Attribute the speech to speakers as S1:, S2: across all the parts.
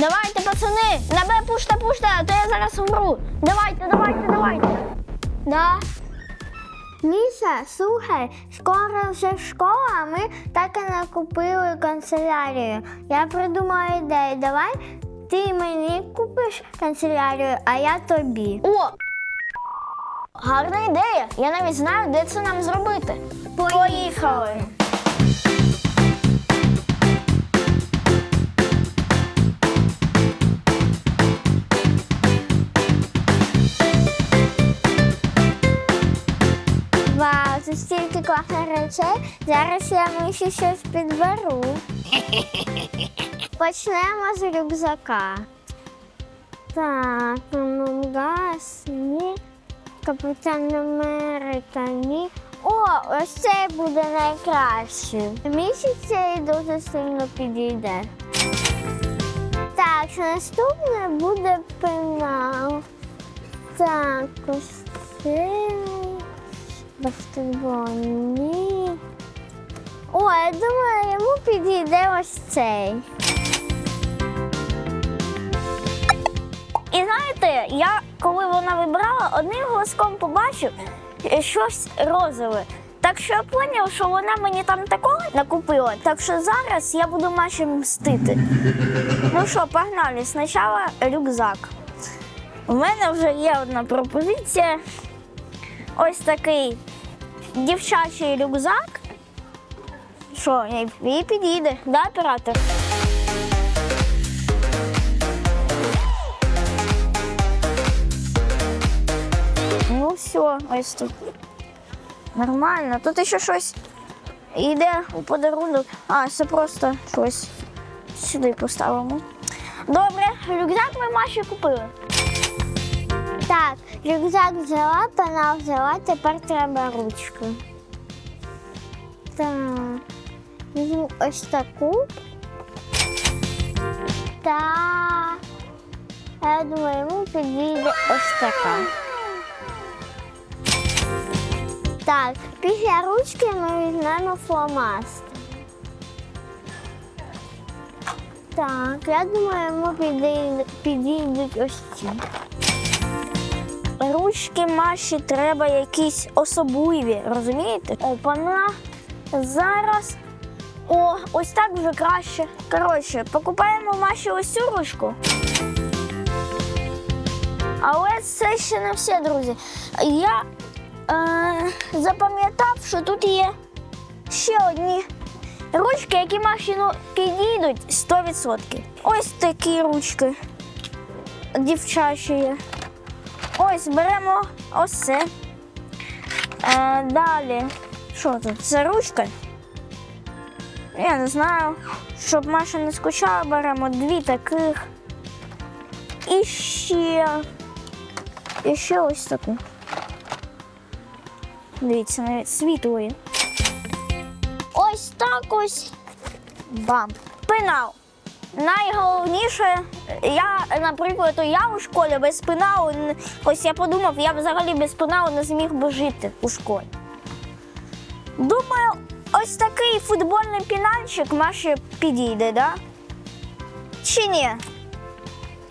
S1: Давайте, пацани, на Б пуште, пуште, а то я зараз умру. Давайте, давайте, давайте. Да.
S2: Міша, слухай, скоро вже школа, а ми так і не купили канцелярію. Я придумала ідею. Давай ти мені купиш канцелярію, а я тобі.
S1: О! Гарна ідея. Я навіть знаю, де це нам зробити. Поїхали.
S2: Вау, стільки класних речей. Зараз я миші щось підберу. Почнемо з рюкзака. Так, Амонгас, ні. Капітан Америка, ні. О, ось цей буде найкращий. Місяць цей дуже сильно підійде. Так, наступне буде пенал. Так, ось цей. Баскетбол, ні. О, я думаю, йому підійде ось цей.
S1: І знаєте, я коли вона вибирала, одним глазком побачив е, щось розове. Так що я зрозумів, що вона мені там такого накупила. Так що зараз я буду Маші мстити. Ну що, погнали. Спочатку рюкзак. У мене вже є одна пропозиція. Ось такий дівчачий рюкзак. Що, їй підійде, да, оператор? Ну все, ось тут. Нормально. Тут ще щось йде у подарунок. А, це просто щось сюди поставимо. Добре, рюкзак ми Маші купили.
S2: Так, рюкзак взяла, пенал взяла, тепер треба ручку. Так. Візьму ось таку. Так. Я думаю, йому підійде ось така. Так, після ручки ми візьмемо фломастер. Так, я думаю, йому підійдуть ось ці.
S1: Ручки Маші треба якісь особливі, розумієте? Опана. Зараз. О, ось так вже краще. Коротше, покупаємо Маші ось цю ручку. Але це ще не все, друзі. Я е, запам'ятав, що тут є ще одні ручки, які Маші ну, підійдуть 100%. Ось такі ручки дівчачі. Ось беремо ось це. Е, далі. Що тут? Це ручка? Я не знаю. Щоб Маша не скучала, беремо дві таких. І ще. І ще ось таку. Дивіться, навіть світлої. Ось так ось. Бам. Пенал. Найголовніше, я, наприклад, я у школі без пеналу, ось я подумав, я взагалі без пеналу не зміг би жити у школі. Думаю, ось такий футбольний пінальчик Маші підійде, да? Чи ні?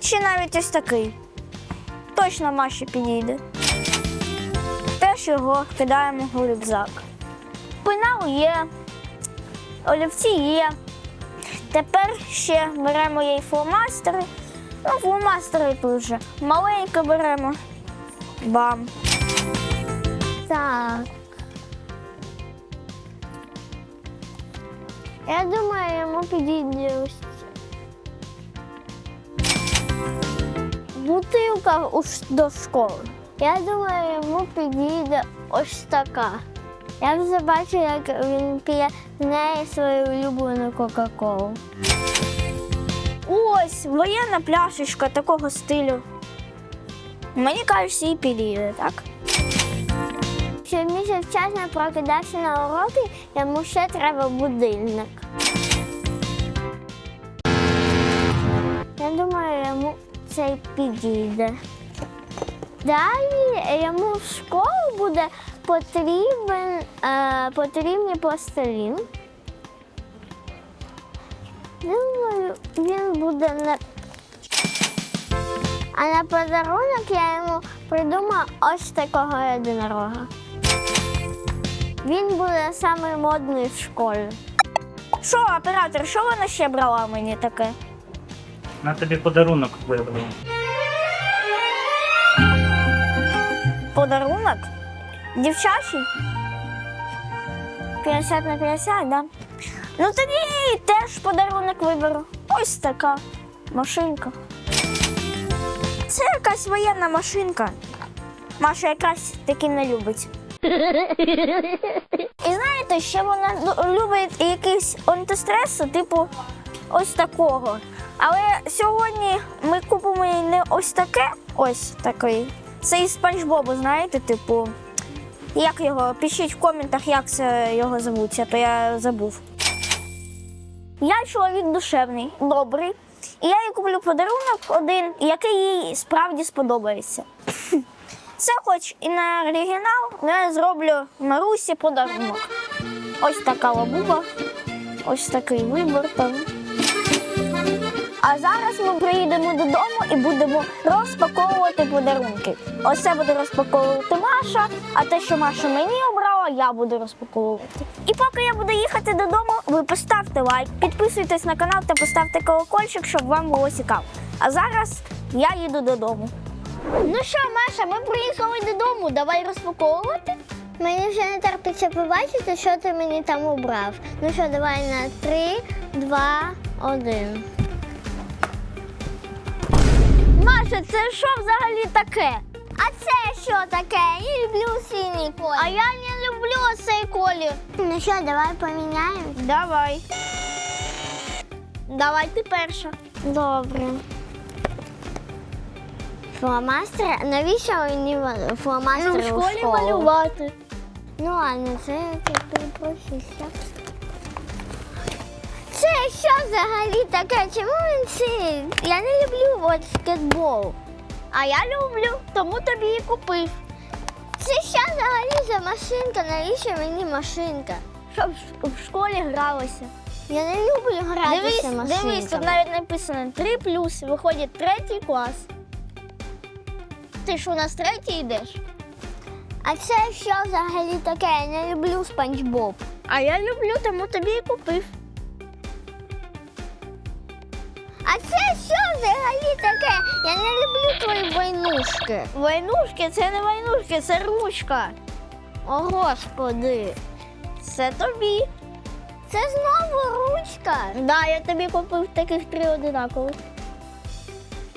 S1: Чи навіть ось такий? Точно Маші підійде. Теж його кидаємо у рюкзак. Пенал є, олівці є. Тепер ще беремо їй фломастери. Ну, фломастери тут вже маленько беремо. Бам.
S2: Так. Я думаю, йому підійде ось це. Бутилка до школи. Я думаю, йому підійде ось така. Я вже бачу, як він п'є з неї свою улюблену Кока-Колу.
S1: Ось воєнна пляшечка такого стилю. Мені кажуть, їй підійде, так?
S2: Щоб місяць вчасно прокидався на уроки, йому ще треба будильник. Я думаю, йому цей підійде. Далі йому в школу буде потрібен, е, потрібні пластилін. Думаю, він буде не А на подарунок я йому придумав ось такого єдинорога. Він буде самий модний в школі.
S1: Що, оператор, що вона ще брала мені таке?
S3: На тобі подарунок вибрав.
S1: Подарунок? Дівчачий? 50 на 50, да? Ну тоді теж подарунок виберу. Ось така машинка. Це якась воєнна машинка. Маша якраз таки не любить. І знаєте, ще вона любить якийсь антистрес, типу ось такого. Але сьогодні ми купимо їй не ось таке, ось такий. Це із Спанч Бобу, знаєте, типу. Як його? Пишіть в коментах, як це його звуть, а то я забув. Я чоловік душевний, добрий. І я їй куплю подарунок один, який їй справді сподобається. Це хоч і не оригінал, але я зроблю Марусі подарунок. Ось така лабуба, ось такий вибор там. А зараз ми приїдемо додому і будемо розпаковувати подарунки. Ось це буде розпаковувати Маша, а те, що Маша мені обрала, я буду розпаковувати. І поки я буду їхати додому, ви поставте лайк, підписуйтесь на канал та поставте колокольчик, щоб вам було цікаво. А зараз я їду додому. Ну що, Маша, ми приїхали додому. Давай розпаковувати.
S2: Мені вже не терпиться побачити, що ти мені там обрав. Ну що, давай на три, два, один.
S1: Маша, це що взагалі таке?
S2: А це що таке? Я люблю синій колір.
S1: А я не люблю цей колір.
S2: Ну що, давай поміняємо?
S1: Давай. Давай ти перша.
S2: Добре. Фломастери? Навіщо мені ва- фломастери у школу?
S1: малювати.
S2: Ну ладно, це я перепросився. Це що взагалі таке? Чому він синій? Я не люблю баскетбол.
S1: А я люблю, тому тобі і купив.
S2: Це що взагалі за машинка? Навіщо мені машинка?
S1: Щоб в школі гралося.
S2: Я не люблю гратися машинками.
S1: дивись, тут навіть написано 3 плюс, виходить третій клас. Ти ж у нас третій йдеш?
S2: А це що взагалі таке? Я не люблю спанч Боб.
S1: А я люблю, тому тобі і купив.
S2: А це що взагалі таке? Я не люблю твої войнушки.
S1: Войнушки, це не войнушки, це ручка.
S2: О, господи.
S1: Це тобі.
S2: Це знову ручка.
S1: Да, я тобі купив таких три одинакових.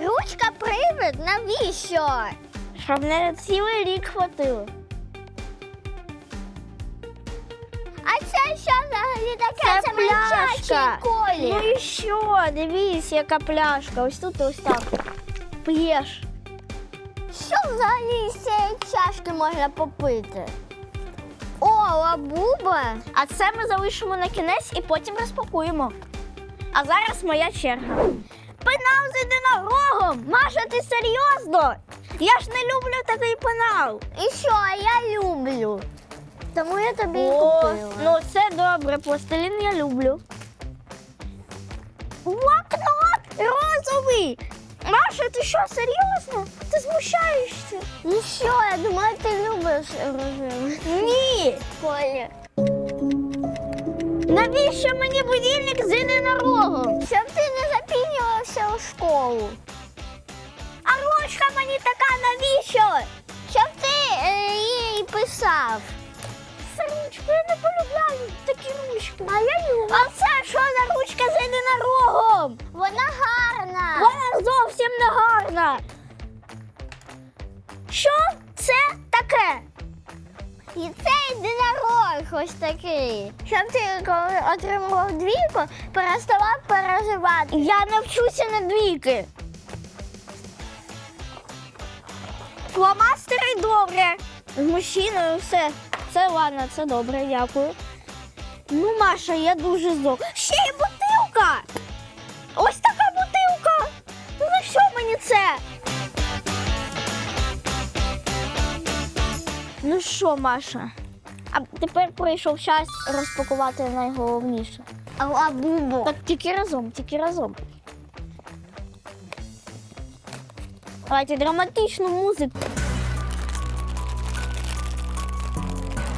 S2: Ручка привид? Навіщо?
S1: Щоб не цілий рік хватило.
S2: Що взагалі таке?
S1: Це пляшка. Ну і що? Дивись, яка пляшка. Ось тут і ось так. П'єш.
S2: Що взагалі з цієї чашки можна попити? О, лабуба.
S1: А це ми залишимо на кінець і потім розпакуємо. А зараз моя черга. Пенал з єдинорогом! Маша, ти серйозно? Я ж не люблю такий пенал.
S2: І що, а я люблю. Тому я тобі і
S1: О,
S2: купила.
S1: ну це добре, пластилін я люблю. Блокнот розовий! Маша, ти що, серйозно? Ти змущаєшся?
S2: Ну що, я думала, ти любиш рожевий
S1: Ні!
S2: колір.
S1: Навіщо мені будильник з єдинорогом?
S2: Щоб ти не запінювався у школу.
S1: А ручка мені така навіщо?
S2: Щоб ти е, їй писав.
S1: Це ручка, я не полюбляю такі ручки. А я люблю. А це що за ручка з єдинорогом?
S2: Вона гарна.
S1: Вона зовсім не гарна. Що це таке?
S2: І це єдинорог ось такий. Щоб ти коли отримував двійку, переставав переживати.
S1: Я навчуся на двійки. Фломастери добре. З мужчиною все. Це ладно, це добре, дякую. Ну, Маша, я дуже здов. Ще й бутилка. Ось така бутилка. Ну на що мені це? Ну що, Маша? А тепер прийшов час розпакувати найголовніше.
S2: А лабубу.
S1: Так тільки разом, тільки разом. Давайте драматичну музику.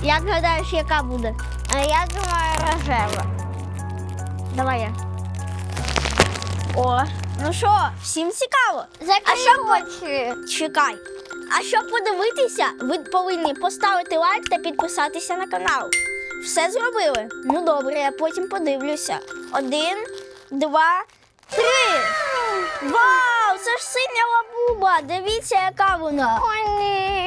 S1: Як гадаєш, яка буде?
S2: А я думаю, рожева.
S1: Давай я. О, ну що, всім цікаво? А що по- Чекай. А щоб подивитися, ви повинні поставити лайк та підписатися на канал. Все зробили? Ну добре, я потім подивлюся. Один, два, три. Вау! Це ж синя лабуба! Дивіться, яка вона.
S2: О, ні.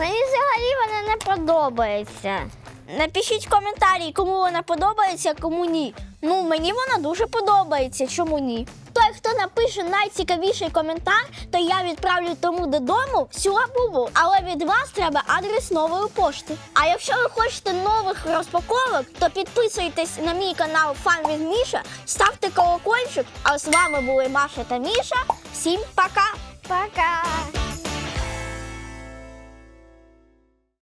S2: Мені взагалі вона не подобається.
S1: Напишіть коментарі, кому вона подобається, кому ні. Ну, мені вона дуже подобається. Чому ні? Той, хто напише найцікавіший коментар, то я відправлю тому додому всю лабубу. Але від вас треба адрес нової пошти. А якщо ви хочете нових розпаковок, то підписуйтесь на мій канал Фан від Міша, ставте колокольчик. А з вами були Маша та Міша. Всім пока!
S2: Пока.